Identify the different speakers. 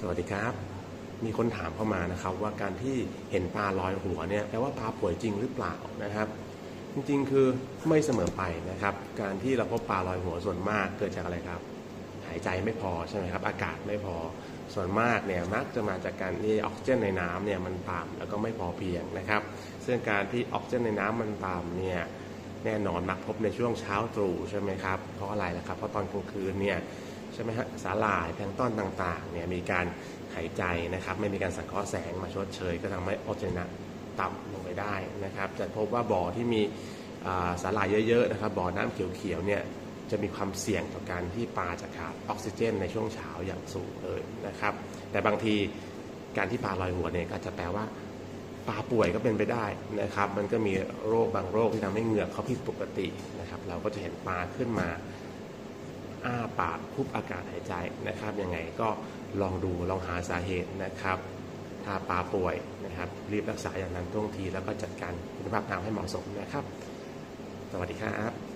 Speaker 1: สวัสดีครับ มีคนถามเข้ามานะครับ ว่าการที่เห็นปลาลอยหัวเนี่ยแปลว่าปลาป่วยจริงหรือเปล่านะครับ จริงๆคือไม่เสมอไปนะครับ การที่เราพบปลาลอยหัวส่วนมากเกิดจากอะไรครับ หายใจไม่พอใช่ไหมครับ อากาศไม่พอส่วนมากเนี่ยมักจะมาจากการที่ออกซิเจนในน้ำเนี่ยมันต่ำแล้วก็ไม่พอเพียงนะครับ ซึ่งการที่ออกซิเจนในน้ำมันต่ำเนี่ยแน่นอนมักพบในช่วงเช้าตรู่ใช่ไหมครับเพราะอะไรล่ะครับเพราะตอนกลางคืนเนี่ย ช่ไหมฮะสาหร่ายแพลงต้อนต่างๆเนี่ยมีการหายใจนะครับ ไม่มีการสังเคราะห์แสงมาชดเชย ก็ทำให้ออกซิเจนต่ำลงไปได้นะครับ จะพบว่าบ่อที่มีสาหร่ายเยอะๆนะครับบ่อน้ำเขียวๆเนี่ยจะมีความเสี่ยงต่อการที่ปลาจะขาดออกซิเจน ในช่วงเช้าอย่างสูงเลยนะครับ แต่บางทีการที่ปลาลอยหัวเนี่ยก็จะแปลว่าปลาป่วยก็เป็นไปได้นะครับ มันก็มีโรคบางโรคที่ทำให้เหงือกเขาผิดปกตินะครับ เราก็จะเห็นปลาขึ้นมา อ้าปากคุบอากาศหายใจนะครับยังไงก็ลองดูลองหาสาเหตุนะครับ ถ้าปลาป่วยนะครับ รีบรักษาอย่างนั้นท่วงทีแล้วก็จัดการคุณภาพน้ำให้เหมาะสมนะครับ สวัสดีครับ